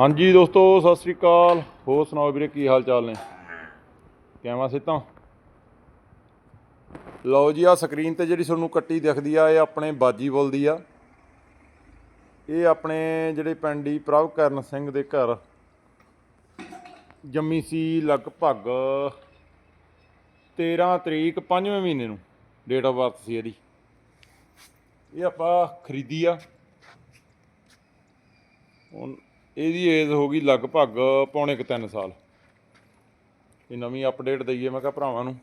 ਹਾਂਜੀ ਦੋਸਤੋ, ਸਤਿ ਸ੍ਰੀ ਅਕਾਲ। ਹੋਰ ਸੁਣਾਓ ਵੀਰੇ, ਕੀ ਹਾਲ ਚਾਲ ਨੇ? ਕਿਵੇਂ ਤਾਂ ਲਓ ਜੀ ਆ ਸਕਰੀਨ ਤੇ ਜਿਹੜੀ ਤੁਹਾਨੂੰ ਕੱਟੀ ਦਿਖਦੀ ਆ, ਇਹ ਆਪਣੇ ਬਾਜੀ ਬੋਲਦੀ ਆ। ਇਹ ਆਪਣੇ ਜਿਹੜੇ ਪਿੰਡ ਦੀ ਪ੍ਰਭਕਰਨ ਸਿੰਘ ਦੇ ਘਰ। ਜੰਮੀ ਸੀ ਲਗਭਗ 13 ਤਰੀਕ 5ਵੇਂ ਮਹੀਨੇ ਨੂੰ ਡੇਟ ਆਫ ਬਰਥ ਸੀ ਇਹਦੀ। ਇਹ ਆਪਾਂ ਖਰੀਦੀ ਆ। ਹੁਣ ਇਹਦੀ ਏਜ ਹੋ ਗਈ ਲਗਭਗ ਪੌਣੇ ਕੁ 3 ਸਾਲ। ਇਹ ਨਵੀਂ ਅਪਡੇਟ ਦਈਏ ਮੈਂ ਕਿਹਾ ਭਰਾਵਾਂ ਨੂੰ।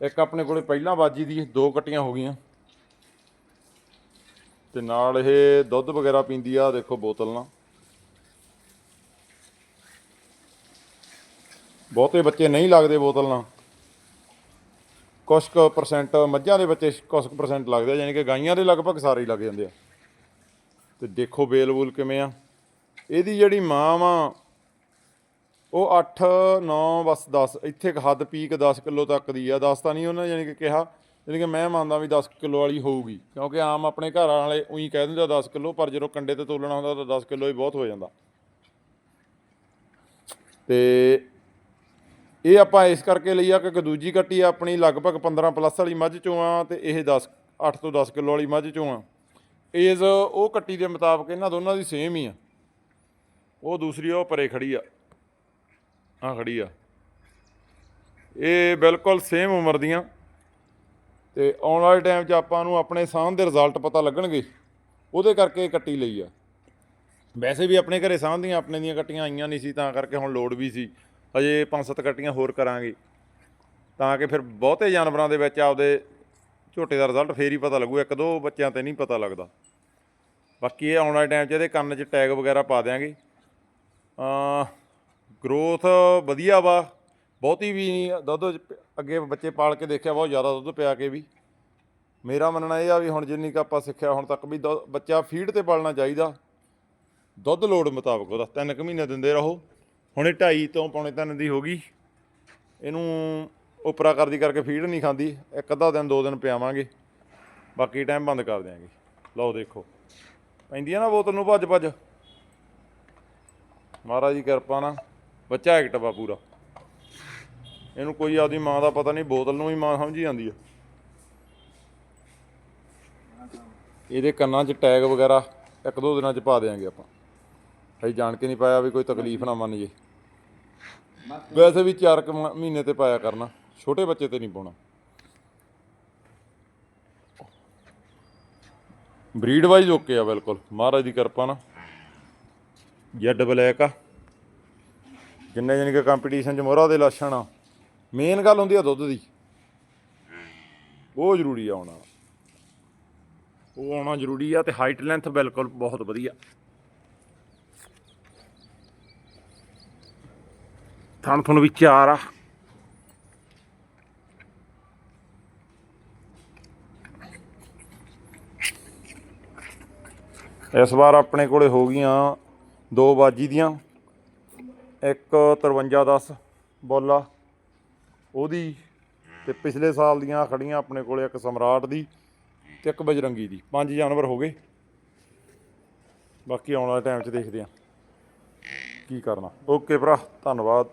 ਇੱਕ ਆਪਣੇ ਕੋਲੇ ਪਹਿਲਾਂ ਬਾਜੀ ਦੀ ਦੋ ਕੱਟੀਆਂ ਹੋ ਗਈਆਂ। ਤੇ ਨਾਲ ਇਹ ਦੁੱਧ ਵਗੈਰਾ ਪੀਂਦੀ ਆ, ਦੇਖੋ ਬੋਤਲ ਨਾਲ। ਬਹੁਤੇ ਬੱਚੇ ਨਹੀਂ ਲੱਗਦੇ ਬੋਤਲ ਨਾਲ। ਕੁਛ ਕੁ ਪਰਸੈਂਟ ਮੱਝਾਂ ਦੇ ਬੱਚੇ ਕੁਛ ਕੁ ਪਰਸੈਂਟ ਲੱਗਦੇ ਆ ਯਾਨੀ ਕਿ ਗਾਈਆਂ ਦੇ ਲਗਭਗ ਸਾਰੇ ਹੀ ਲੱਗ ਜਾਂਦੇ ਆ। ਤੇ ਦੇਖੋ ਬੇਲ ਬੂਲ ਕਿਵੇਂ ਆ। ਇਹਦੀ ਜਿਹੜੀ ਮਾਂ ਵਾ, ਉਹ 8 9 ਬਸ 10 ਇੱਥੇ ਇੱਕ ਹੱਦ ਪੀਕ 10 ਕਿਲੋ ਤੱਕ ਦੀ ਆ। 10 ਤਾਂ ਨਹੀਂ ਉਹਨਾਂ ਯਾਨੀ ਕਿ ਕਿਹਾ ਯਾਨੀ ਕਿ ਮੈਂ ਮੰਨਦਾ ਵੀ 10 ਕਿਲੋ ਵਾਲੀ ਹੋਊਗੀ, ਕਿਉਂਕਿ ਆਮ ਆਪਣੇ ਘਰ ਵਾਲੇ ਉਹੀ ਕਹਿ ਦਿੰਦੇ ਆ 10 ਕਿਲੋ, ਪਰ ਜਦੋਂ ਕੰਡੇ ਤੇ ਤੋਲਣਾ ਹੁੰਦਾ ਤਾਂ 10 ਕਿਲੋ ਹੀ ਬਹੁਤ ਹੋ ਜਾਂਦਾ। ਤੇ ਇਹ ਆਪਾਂ ਇਸ ਕਰਕੇ ਲਈ ਆ ਕਿਉਂਕਿ ਦੂਜੀ ਕੱਟੀ ਆਪਣੀ ਲਗਭਗ 15 ਪਲੱਸ ਵਾਲੀ ਮੱਝ ਚੋਂ ਆ ਤੇ ਇਹ 10 8 ਤੋਂ 10 ਕਿਲੋ ਵਾਲੀ ਮੱਝ ਚੋਂ ਆ। ਏਜ਼ ਉਹ ਕੱਟੀ ਦੇ ਮੁਤਾਬਕ ਇਹਨਾਂ ਦੋਨਾਂ ਦੀ ਸੇਮ ਹੀ ਆ। ਉਹ ਦੂਸਰੀ ਉਹ ਪਰੇ ਖੜੀ ਆ। ਆ ਖੜੀ ਆ। ਇਹ ਬਿਲਕੁਲ ਸੇਮ ਉਮਰ ਦੀਆਂ। ਤੇ ਆਉਣ ਵਾਲੇ ਟਾਈਮ 'ਚ ਆਪਾਂ ਨੂੰ ਆਪਣੇ ਸਾਹ ਦੇ ਰਿਜ਼ਲਟ ਪਤਾ ਲੱਗਣਗੇ। ਉਹਦੇ ਕਰਕੇ ਕੱਟੀ ਲਈ ਆ। ਵੈਸੇ ਵੀ ਆਪਣੇ ਘਰੇ ਸਾਹ ਦੀਆਂ ਆਪਣੇ ਦੀਆਂ ਕੱਟੀਆਂ ਆਈਆਂ ਨਹੀਂ ਸੀ, ਤਾਂ ਕਰਕੇ ਹੁਣ ਲੋਡ ਵੀ ਸੀ। ਅਜੇ ਪੰਜ ਸੱਤ ਕੱਟੀਆਂ ਹੋਰ ਕਰਾਂਗੇ। ਤਾਂ ਕਿ ਫਿਰ ਬਹੁਤੇ ਜਾਨਵਰਾਂ ਦੇ ਵਿੱਚ ਆਪਦੇ ਝੋਟੇ ਦਾ ਰਿਜ਼ਲਟ ਫੇਰ ਹੀ ਪਤਾ ਲੱਗੂ। ਇੱਕ ਦੋ ਬੱਚਿਆਂ ਤੇ ਨਹੀਂ ਪਤਾ ਲੱਗਦਾ। ਬਾਕੀ ਇਹ ਆਉਣ ਵਾਲੇ ਟਾਈਮ 'ਚ ਇਹਦੇ ਕੰਨ 'ਚ ਟੈਗ ਵਗੈਰਾ ਪਾ ਦਿਆਂਗੇ। ਗਰੋਥ ਵਧੀਆ ਵਾ। ਬਹੁਤੀ ਵੀ ਨਹੀਂ, ਦੁੱਧ ਅੱਗੇ ਬੱਚੇ ਪਾਲ ਕੇ ਦੇਖਿਆ ਬਹੁਤ ਜ਼ਿਆਦਾ ਦੁੱਧ ਪਿਆ ਕੇ ਵੀ। ਮੇਰਾ ਮੰਨਣਾ ਇਹ ਆ ਵੀ ਹੁਣ ਜਿੰਨੀ ਕੁ ਆਪਾਂ ਸਿੱਖਿਆ ਹੁਣ ਤੱਕ ਵੀ ਦੁੱਧ- ਬੱਚਾ ਫੀਡ ਤੇ ਪਾਲਣਾ ਚਾਹੀਦਾ। ਦੁੱਧ ਲੋੜ ਮੁਤਾਬਕ ਉਹਦਾ, ਤਿੰਨ ਕੁ ਮਹੀਨੇ ਦਿੰਦੇ ਰਹੋ। ਹੁਣ ਇਹ 2.5 ਤੋਂ ਪੌਣੇ ਤਿੰਨ ਦੀ ਹੋ ਗਈ। ਇਹਨੂੰ ਉਪਰਾ ਕਰਦੀ ਕਰਕੇ ਫੀਡ ਨਹੀਂ ਖਾਂਦੀ। ਇੱਕ ਅੱਧਾ ਦਿਨ, ਦੋ ਦਿਨ ਪਿਆਵਾਂਗੇ। ਬਾਕੀ ਟਾਈਮ ਬੰਦ ਕਰ ਦਿਆਂਗੇ। ਲਓ ਦੇਖੋ। ਪੈਂਦੀ ਆ ਨਾ ਬੋਤਲ ਨੂੰ ਭੱਜ ਭੱਜ ਮਹਾਰਾਜ ਦੀ ਕਿਰਪਾ ਨਾਲ। ਬੱਚਾ ਐਕਟਿਵ ਆ ਪੂਰਾ। ਇਹਨੂੰ ਕੋਈ ਆਪਦੀ ਮਾਂ ਦਾ ਪਤਾ ਨਹੀਂ, ਬੋਤਲ ਨੂੰ ਹੀ ਮਾਂ ਸਮਝੀ ਜਾਂਦੀ ਆ। ਇਹਦੇ ਕੰਨਾਂ 'ਚ ਟੈਗ ਵਗੈਰਾ ਇੱਕ ਦੋ ਦਿਨਾਂ 'ਚ ਪਾ ਦੇਾਂਗੇ ਆਪਾਂ। ਅਸੀਂ ਜਾਣ ਕੇ ਨਹੀਂ ਪਾਇਆ ਵੀ ਕੋਈ ਤਕਲੀਫ ਨਾ ਮੰਨ ਜੇ। ਵੈਸੇ ਵੀ 4 ਮਹੀਨੇ ਤੇ ਪਾਇਆ ਕਰਨਾ। ਛੋਟੇ ਬੱਚੇ ਤੇ ਨਹੀਂ ਪਾਉਣਾ। ਬਰੀਡ ਵਾਈਜ਼ ਓਕੇ ਆ ਬਿਲਕੁਲ। ਮਹਾਰਾਜ ਦੀ ਕਿਰਪਾ ਨਾਲ। ਜੈਡ ਬਲੈਕ ਆ। ਜਿੰਨੇ ਜਾਨੀ ਕਿ ਕੰਪੀਟੀਸ਼ਨ 'ਚ ਮੋਹਰਾ ਦੇ ਲੱਛਣ ਆ। ਮੇਨ ਗੱਲ ਹੁੰਦੀ ਆ ਦੁੱਧ ਦੀ। ਉਹ ਜ਼ਰੂਰੀ ਆ ਆਉਣਾ। ਉਹ ਆਉਣਾ ਜ਼ਰੂਰੀ ਆ ਤੇ ਹਾਈਟ ਲੈਂਥ ਬਿਲਕੁਲ ਬਹੁਤ ਵਧੀਆ। ਥਣ ਥਣ ਵੀ ਚਾਰ ਆ। ਇਸ ਵਾਰ ਆਪਣੇ ਕੋਲੇ ਹੋ ਗਈਆਂ ਦੋ ਬਾਜੀ ਦੀਆਂ, ਇੱਕ 5310 ਬੋਲਾ ਉਹਦੀ ਤੇ ਪਿਛਲੇ ਸਾਲ ਦੀਆਂ ਖੜੀਆਂ ਆਪਣੇ ਕੋਲੇ ਇੱਕ ਸਮਰਾਟ ਦੀ ਤੇ ਇੱਕ ਬਜਰੰਗੀ ਦੀ। ਪੰਜ ਜਾਨਵਰ ਹੋ ਗਏ। ਬਾਕੀ ਆਉਣ ਵਾਲੇ ਟਾਈਮ 'ਚ ਦੇਖਦੇ ਆਂ ਕੀ ਕਰਨਾ। ਓਕੇ ਭਰਾ, ਧੰਨਵਾਦ।